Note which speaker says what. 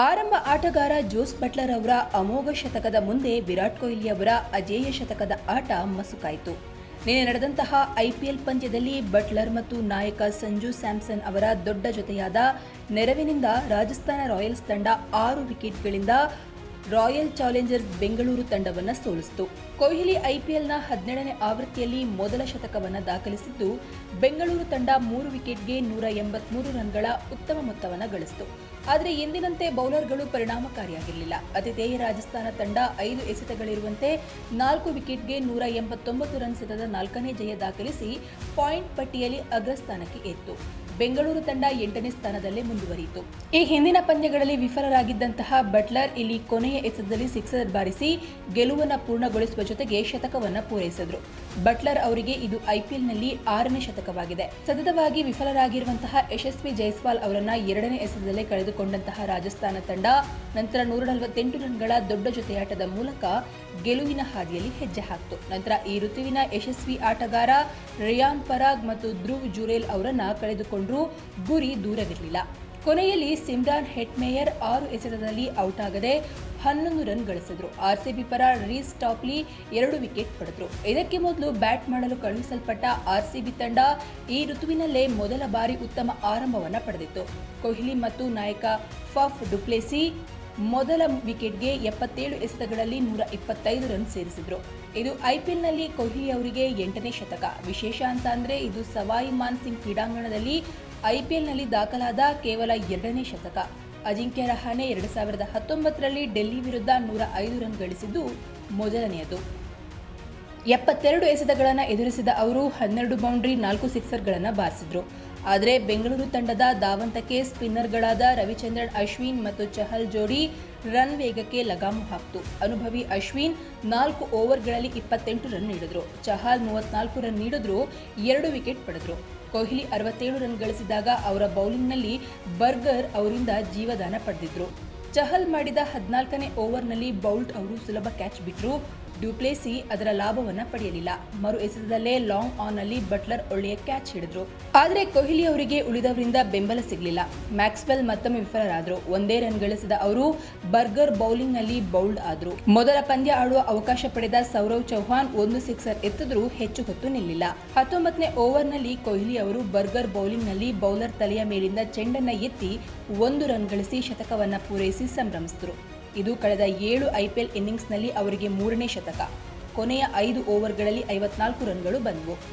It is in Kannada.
Speaker 1: ಆರಂಭ ಆಟಗಾರ ಜೋಸ್ ಬಟ್ಲರ್ ಅವರ ಅಮೋಘ ಶತಕದ ಮುಂದೆ ವಿರಾಟ್ ಕೊಹ್ಲಿ ಅವರ ಅಜೇಯ ಶತಕದ ಆಟ ಮಸುಕಾಯಿತು. ನಿನ್ನೆ ನಡೆದಂತಹ ಐಪಿಎಲ್ ಪಂದ್ಯದಲ್ಲಿ ಬಟ್ಲರ್ ಮತ್ತು ನಾಯಕ ಸಂಜು ಸ್ಯಾಮ್ಸನ್ ಅವರ ದೊಡ್ಡ ಜೊತೆಯಾದ ನೆರವಿನಿಂದ ರಾಜಸ್ಥಾನ ರಾಯಲ್ಸ್ ತಂಡ ಆರು ವಿಕೆಟ್ಗಳಿಂದ ರಾಯಲ್ ಚಾಲೆಂಜರ್ಸ್ ಬೆಂಗಳೂರು ತಂಡವನ್ನು ಸೋಲಿಸಿತು. ಕೊಹ್ಲಿ ಐಪಿಎಲ್ನ ಹದಿನೇಳನೇ ಆವೃತ್ತಿಯಲ್ಲಿ ಮೊದಲ ಶತಕವನ್ನು ದಾಖಲಿಸಿದ್ದು, ಬೆಂಗಳೂರು ತಂಡ ಮೂರು ವಿಕೆಟ್ಗೆ ನೂರ ಎಂಬತ್ಮೂರು ರನ್ಗಳ ಉತ್ತಮ ಮೊತ್ತವನ್ನು ಗಳಿಸಿತು. ಆದರೆ ಎಂದಿನಂತೆ ಬೌಲರ್ಗಳು ಪರಿಣಾಮಕಾರಿಯಾಗಿರಲಿಲ್ಲ. ಅತಿಥೇಯ ರಾಜಸ್ಥಾನ ತಂಡ ಐದು ಎಸೆತಗಳಿರುವಂತೆ ನಾಲ್ಕು ವಿಕೆಟ್ಗೆ ನೂರ ಎಂಬತ್ತೊಂಬತ್ತು ರನ್ ಸೆತದ ನಾಲ್ಕನೇ ಜಯ ದಾಖಲಿಸಿ ಪಾಯಿಂಟ್ ಪಟ್ಟಿಯಲ್ಲಿ ಅಗ್ರಸ್ಥಾನಕ್ಕೆ ಏತ್ತು ಬೆಂಗಳೂರು ತಂಡ ಎಂಟನೇ ಸ್ಥಾನದಲ್ಲೇ ಮುಂದುವರಿಯಿತು. ಈ ಹಿಂದಿನ ಪಂದ್ಯಗಳಲ್ಲಿ ವಿಫಲರಾಗಿದ್ದಂತಹ ಬಟ್ಲರ್ ಇಲ್ಲಿ ಕೊನೆಯ ಎಸೆತದಲ್ಲಿ ಸಿಕ್ಸರ್ ಬಾರಿಸಿ ಗೆಲುವನ್ನು ಪೂರ್ಣಗೊಳಿಸುವ ಜೊತೆಗೆ ಶತಕವನ್ನು ಪೂರೈಸಿದ್ರು. ಬಟ್ಲರ್ ಅವರಿಗೆ ಇದು ಐಪಿಎಲ್ನಲ್ಲಿ ಆರನೇ ಶತಕವಾಗಿದೆ. ಸತತವಾಗಿ ವಿಫಲರಾಗಿರುವಂತಹ ಯಶಸ್ವಿ ಜೈಸ್ವಾಲ್ ಅವರನ್ನ ಎರಡನೇ ಎಸೆತದಲ್ಲೇ ಕಳೆದುಕೊಂಡಂತಹ ರಾಜಸ್ಥಾನ ತಂಡ ನಂತರ ನೂರ ನಲವತ್ತೆಂಟು ರನ್ಗಳ ದೊಡ್ಡ ಜೊತೆಯಾಟದ ಮೂಲಕ ಗೆಲುವಿನ ಹಾದಿಯಲ್ಲಿ ಹೆಜ್ಜೆ ಹಾಕಿತು. ನಂತರ ಈ ಋತುವಿನ ಯಶಸ್ವಿ ಆಟಗಾರ ರಿಯಾನ್ ಪರಾಗ್ ಮತ್ತು ಧ್ರುವ್ ಜುರೇಲ್ ಅವರನ್ನ ಕಳೆದುಕೊಂಡ್ರೂ ಗುರಿ ದೂರವಿರಲಿಲ್ಲ. ಕೊನೆಯಲ್ಲಿ ಸಿಮ್ರಾನ್ ಹೆಟ್ಮೇಯರ್ ಆರು ಎಸೆತದಲ್ಲಿ ಔಟ್ ಆಗದೆ ಹನ್ನೊಂದು ರನ್ ಗಳಿಸಿದ್ರು. ಆರ್ಸಿಬಿ ಪರ ರೀಸ್ ಟಾಪ್ಲಿ ಎರಡು ವಿಕೆಟ್ ಪಡೆದ್ರು. ಇದಕ್ಕೆ ಮೊದಲು ಬ್ಯಾಟ್ ಮಾಡಲು ಕಳುಹಿಸಲ್ಪಟ್ಟ ಆರ್ಸಿಬಿ ತಂಡ ಈ ಋತುವಿನಲ್ಲೇ ಮೊದಲ ಬಾರಿ ಉತ್ತಮ ಆರಂಭವನ್ನು ಪಡೆದಿತ್ತು. ಕೊಹ್ಲಿ ಮತ್ತು ನಾಯಕ ಫಫ್ ಡುಪ್ಲೆಸಿ ಮೊದಲ ವಿಕೆಟ್ಗೆ ಎಪ್ಪತ್ತೇಳು ಎಸೆತಗಳಲ್ಲಿ ನೂರ ಇಪ್ಪತ್ತೈದು ರನ್ ಸೇರಿಸಿದ್ರು. ಇದು ಐಪಿಎಲ್ನಲ್ಲಿ ಕೊಹ್ಲಿ ಅವರಿಗೆ ಎಂಟನೇ ಶತಕ. ವಿಶೇಷ ಅಂತ ಅಂದ್ರೆ ಇದು ಸವಾಯಿ ಮಾನ್ ಸಿಂಗ್ ಕ್ರೀಡಾಂಗಣದಲ್ಲಿ ಐಪಿಎಲ್ನಲ್ಲಿ ದಾಖಲಾದ ಕೇವಲ ಎರಡನೇ ಶತಕ. ಅಜಿಂಕ್ಯ ರಹಾನೆ ಎರಡು ಸಾವಿರದ ಹತ್ತೊಂಬತ್ತರಲ್ಲಿ ಡೆಲ್ಲಿ ವಿರುದ್ಧ ನೂರ ಐದು ರನ್ ಗಳಿಸಿದ್ದು ಮೊದಲನೆಯದು. ಎಪ್ಪತ್ತೆರಡು ಎಸೆತಗಳನ್ನು ಎದುರಿಸಿದ ಅವರು ಹನ್ನೆರಡು ಬೌಂಡ್ರಿ ನಾಲ್ಕು ಸಿಕ್ಸರ್ಗಳನ್ನು ಬಾರಿಸಿದ್ರು. ಆದರೆ ಬೆಂಗಳೂರು ತಂಡದ ಧಾವಂತಕ್ಕೆ ಸ್ಪಿನ್ನರ್ಗಳಾದ ರವಿಚಂದ್ರನ್, ಅಶ್ವಿನ್ ಮತ್ತು ಚಹಲ್ ಜೋಡಿ ರನ್ ವೇಗಕ್ಕೆ ಲಗಾಮು ಹಾಕ್ತು. ಅನುಭವಿ ಅಶ್ವಿನ್ ನಾಲ್ಕು ಓವರ್ಗಳಲ್ಲಿ ಇಪ್ಪತ್ತೆಂಟು ರನ್ ನೀಡಿದ್ರು. ಚಹಲ್ ಮೂವತ್ನಾಲ್ಕು ರನ್ ನೀಡಿದ್ರು ಎರಡು ವಿಕೆಟ್ ಪಡೆದ್ರು. ಕೊಹ್ಲಿ ಅರವತ್ತೇಳು ರನ್ ಗಳಿಸಿದಾಗ ಅವರ ಬೌಲಿಂಗ್ನಲ್ಲಿ ಬರ್ಗರ್ ಅವರಿಂದ ಜೀವದಾನ ಪಡೆದಿದ್ರು. ಚಹಲ್ ಮಾಡಿದ ಹದಿನಾಲ್ಕನೇ ಓವರ್ನಲ್ಲಿ ಬೌಲ್ಟ್ ಅವರು ಸುಲಭ ಕ್ಯಾಚ್ ಬಿಟ್ಟರು ಡ್ಯೂಪ್ಲೇಸಿ ಅದರ ಲಾಭವನ್ನ ಪಡೆಯಲಿಲ್ಲ. ಮರು ಎಸೆತದಲ್ಲೇ ಲಾಂಗ್ ಆನ್ನಲ್ಲಿ ಬಟ್ಲರ್ ಒಳ್ಳೆಯ ಕ್ಯಾಚ್ ಹಿಡಿದ್ರು. ಆದರೆ ಕೊಹ್ಲಿ ಅವರಿಗೆ ಉಳಿದವರಿಂದ ಬೆಂಬಲ ಸಿಗಲಿಲ್ಲ. ಮ್ಯಾಕ್ಸ್ವೆಲ್ ಮತ್ತೊಮ್ಮೆ ವಿಫಲರಾದರು. ಒಂದೇ ರನ್ ಗಳಿಸಿದ ಅವರು ಬರ್ಗರ್ ಬೌಲಿಂಗ್ನಲ್ಲಿ ಬೌಲ್ಡ್ ಆದ್ರು. ಮೊದಲ ಪಂದ್ಯ ಆಡುವ ಅವಕಾಶ ಪಡೆದ ಸೌರವ್ ಚೌಹಾನ್ ಒಂದು ಸಿಕ್ಸರ್ ಎತ್ತಿದ್ರೂ ಹೆಚ್ಚು ಹೊತ್ತು ನಿಲ್ಲಿಲ್ಲ. ಹತ್ತೊಂಬತ್ತನೇ ಓವರ್ನಲ್ಲಿ ಕೊಹ್ಲಿ ಅವರು ಬರ್ಗರ್ ಬೌಲಿಂಗ್ನಲ್ಲಿ ಬೌಲರ್ ತಲೆಯ ಮೇಲಿಂದ ಚೆಂಡನ್ನ ಎತ್ತಿ ಒಂದು ರನ್ ಗಳಿಸಿ ಶತಕವನ್ನ ಪೂರೈಸಿ ಸಂಭ್ರಮಿಸಿದರು. ಇದು ಕಳೆದ ಏಳು ಐಪಿಎಲ್ ಇನ್ನಿಂಗ್ಸ್ನಲ್ಲಿ ಅವರಿಗೆ ಮೂರನೇ ಶತಕ. ಕೊನೆಯ ಐದು ಓವರ್ಗಳಲ್ಲಿ ಐವತ್ನಾಲ್ಕು ರನ್ಗಳು ಬಂದವು.